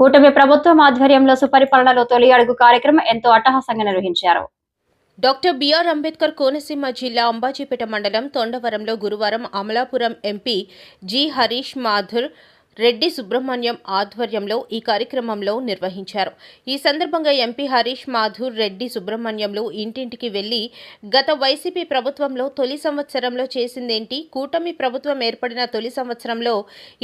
కూటమి ప్రభుత్వం ఆధ్వర్యంలో సుపరిపాలనలో తొలి అడుగు కార్యక్రమం ఎంతో అట్టహాసంగా నిర్వహించారు. డాక్టర్ బిఆర్ అంబేద్కర్ కోనసీమ జిల్లా అంబాజీపేట మండలం తొండవరంలో గురువారం అమలాపురం ఎంపీ జి హరీష్ మాథుర్ రెడ్డి సుబ్రహ్మణ్యం ఆధ్వర్యంలో ఈ కార్యక్రమంలో నిర్వహించారు. ఈ సందర్భంగా ఎంపీ హరీష్ మాధూర్ రెడ్డి సుబ్రహ్మణ్యంలు ఇంటింటికి వెళ్ళి గత వైసీపీ ప్రభుత్వంలో తొలి సంవత్సరంలో చేసిందేంటి? కూటమి ప్రభుత్వం ఏర్పడిన తొలి సంవత్సరంలో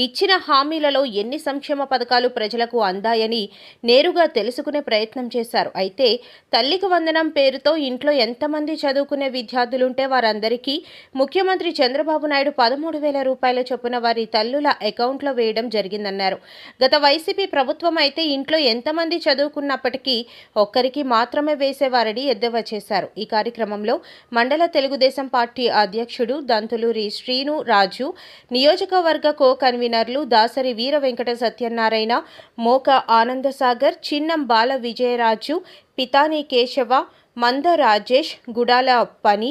ఇచ్చిన హామీలలో ఎన్ని సంక్షేమ పథకాలు ప్రజలకు అందాయని నేరుగా తెలుసుకునే ప్రయత్నం చేశారు. అయితే తల్లికి వందనం పేరుతో ఇంట్లో ఎంతమంది చదువుకునే విద్యార్థులుంటే వారందరికీ ముఖ్యమంత్రి చంద్రబాబు నాయుడు పదమూడు వేల రూపాయల చొప్పున వారి తల్లుల అకౌంట్లో వేయడం జరిగిందన్నారు. గత వైసీపీ ప్రభుత్వం అయితే ఇంట్లో ఎంతమంది చదువుకున్నప్పటికీ ఒక్కరికి మాత్రమే వేసేవారని ఎద్దేవా చేశారు. ఈ కార్యక్రమంలో మండల తెలుగుదేశం పార్టీ అధ్యక్షుడు దంతులూరి శ్రీను రాజు నియోజకవర్గ కో కన్వీనర్లు దాసరి వీర వెంకట సత్యనారాయణ మోక ఆనందసాగర్ చిన్నం బాల విజయరాజు పితాని కేశవ మంద రాజేష్ గుడాల పని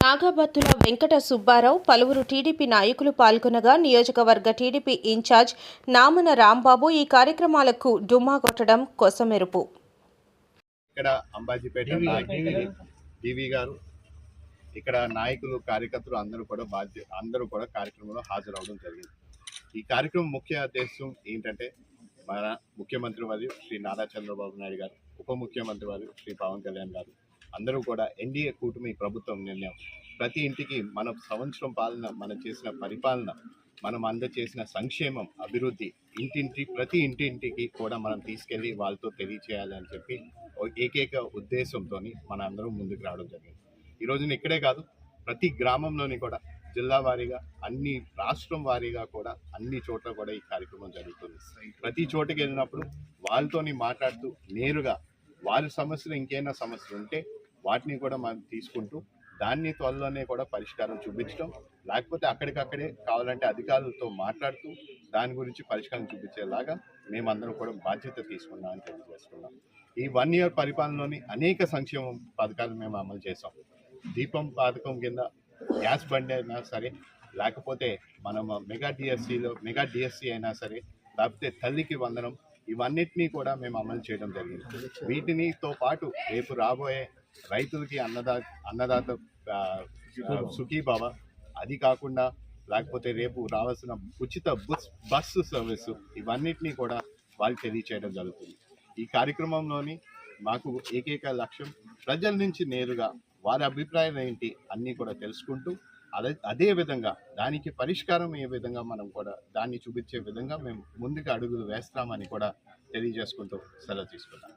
నాగబత్తుల వెంకట సుబ్బారావు పలువురు టీడీపీ నాయకులు పాల్గొనగా నియోజకవర్గ టీడీపీ ఇన్ఛార్జ్ నామన రాంబాబు ఈ కార్యక్రమాలకు డుమ్మా కొట్టడం కొసమెరుపు. ఇక్కడ అంబాజీపేట నాయకులు గారు ఇక్కడ నాయకులు కార్యకర్తలు అందరూ కూడా బాధ్య అందరూ కూడా కార్యక్రమంలో హాజరవడం జరిగింది. ఈ కార్యక్రమం ముఖ్య ఉద్దేశం ఏంటంటే మన ముఖ్యమంత్రి వారు శ్రీ నారా చంద్రబాబు నాయుడు గారు ఉప ముఖ్యమంత్రి వారు శ్రీ పవన్ కళ్యాణ్ గారు అందరూ కూడా ఎన్డీఏ కూటమి ప్రభుత్వం నిర్ణయం. ప్రతి ఇంటికి మన సంవత్సరం పాలన మనం చేసిన పరిపాలన మనం అందచేసిన సంక్షేమం అభివృద్ధి ఇంటింటి ప్రతి ఇంటింటికి కూడా మనం తీసుకెళ్ళి వాళ్ళతో తెలియచేయాలని చెప్పి ఓ ఏకైక ఉద్దేశంతో మన అందరం ముందుకు రావడం జరిగింది. ఈ రోజున ఇక్కడే కాదు ప్రతి గ్రామంలోని కూడా జిల్లా వారీగా అన్ని రాష్ట్రం వారీగా కూడా అన్ని చోట్ల కూడా ఈ కార్యక్రమం జరుగుతుంది. ప్రతి చోటకి వెళ్ళినప్పుడు వాళ్ళతోని మాట్లాడుతూ నేరుగా వారి సమస్యలు ఇంకేమైనా సమస్యలు ఉంటే వాటిని కూడా మనం తీసుకుంటూ దాన్ని త్వరలోనే కూడా పరిష్కారం చూపించడం లేకపోతే అక్కడికక్కడే కావాలంటే అధికారులతో మాట్లాడుతూ దాని గురించి పరిష్కారం చూపించేలాగా మేమందరం కూడా బాధ్యత తీసుకున్నామని తెలియజేస్తున్నాం. ఈ వన్ ఇయర్ పరిపాలనలోని అనేక సంక్షేమ పథకాలు మేము అమలు చేసాం దీపం పథకం కింద గ్యాస్ బండి అయినా సరే లేకపోతే మనం మెగా డిఎస్సిలో మెగా డిఎస్సి అయినా సరే లేకపోతే తల్లికి వందనం ఇవన్నిటినీ కూడా మేము అమలు చేయడం జరిగింది. వీటినితో పాటు రేపు రాబోయే రైతులకి అన్నదా అన్నదాత సుఖీభావ అది కాకుండా లేకపోతే రేపు రావాల్సిన ఉచిత బస్ బస్సు సర్వీసు ఇవన్నిటినీ కూడా వాళ్ళకి తెలియచేయడం జరుగుతుంది. ఈ కార్యక్రమంలోని మాకు ఏకైక లక్ష్యం ప్రజల నుంచి నేరుగా వారి అభిప్రాయం ఏంటి అన్నీ కూడా తెలుసుకుంటూ అదే అదే విధంగా దానికి పరిష్కారం ఏ విధంగా మనం కూడా దాన్ని చూపించే విధంగా మేము ముందుకు అడుగులు వేస్తామని కూడా తెలియజేసుకుంటూ సెలవు తీసుకుంటాం.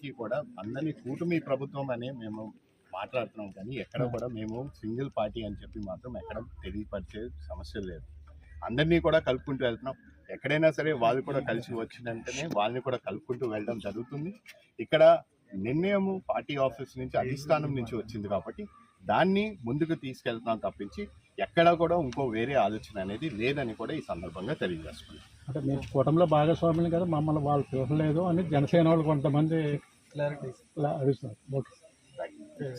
కూడా అందరినీ కూటమి ప్రభుత్వం అనే మేము మాట్లాడుతున్నాం కానీ ఎక్కడ కూడా మేము సింగిల్ పార్టీ అని చెప్పి మాత్రం ఎక్కడ తెలియపరిచే సమస్య లేదు. అందరినీ కూడా కలుపుకుంటూ వెళ్తున్నాం. ఎక్కడైనా సరే వాళ్ళు కూడా కలిసి వచ్చిన వెంటనే వాళ్ళని కూడా కలుపుకుంటూ వెళ్ళడం జరుగుతుంది. ఇక్కడ నిర్ణయము పార్టీ ఆఫీస్ నుంచి అధిష్టానం నుంచి వచ్చింది కాబట్టి దాన్ని ముందుకు తీసుకెళ్తున్నాం తప్పించి ఎక్కడా కూడా ఇంకో వేరే ఆలోచన అనేది లేదని కూడా ఈ సందర్భంగా తెలియజేసుకున్నాం. అంటే మీరు కూటమిలో భాగస్వాములు కదా మమ్మల్ని వాళ్ళు చూడలేదు అని జనసేన వాళ్ళు కొంతమంది ఇలా అడుగుతున్నారు ఓకే.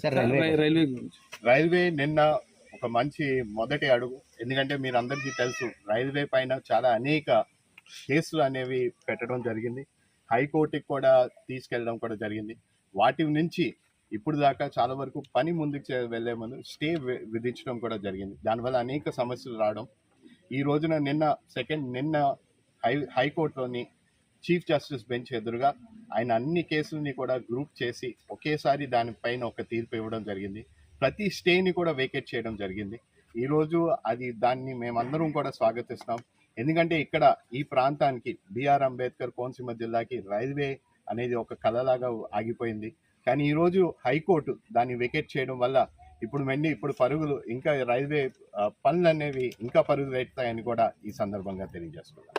రైల్వే. రైల్వే నిన్న ఒక మంచి మొదటి అడుగు. ఎందుకంటే మీరు అందరికీ తెలుసు రైల్వే పైన చాలా అనేక కేసులు అనేవి పెట్టడం జరిగింది. హైకోర్టుకి కూడా తీసుకెళ్ళడం కూడా జరిగింది. వాటి నుంచి ఇప్పుడు దాకా చాలా వరకు పని ముందుకు వెళ్ళే వెళ్ళే ముందు స్టే విధించడం కూడా జరిగింది. దానివల్ల అనేక సమస్యలు రావడం. ఈ రోజున నిన్న సెకండ్ నిన్న హై హైకోర్టులోని చీఫ్ జస్టిస్ బెంచ్ ఎదురుగా ఆయన అన్ని కేసులని కూడా గ్రూప్ చేసి ఒకేసారి దానిపైన ఒక తీర్పు ఇవ్వడం జరిగింది. ప్రతి స్టేని కూడా వేకేట్ చేయడం జరిగింది. ఈరోజు అది దాన్ని మేమందరం కూడా స్వాగతిస్తాం. ఎందుకంటే ఇక్కడ ఈ ప్రాంతానికి బిఆర్ అంబేద్కర్ కోనసీమ జిల్లాకి రైల్వే అనేది ఒక కళలాగా ఆగిపోయింది. కానీ ఈరోజు హైకోర్టు దాన్ని వెకేట్ చేయడం వల్ల ఇప్పుడు వెండి ఇప్పుడు పరుగులు ఇంకా రైల్వే పనులు అనేవి ఇంకా పరుగులు ఎత్తాయని కూడా ఈ సందర్భంగా తెలియజేస్తున్నాం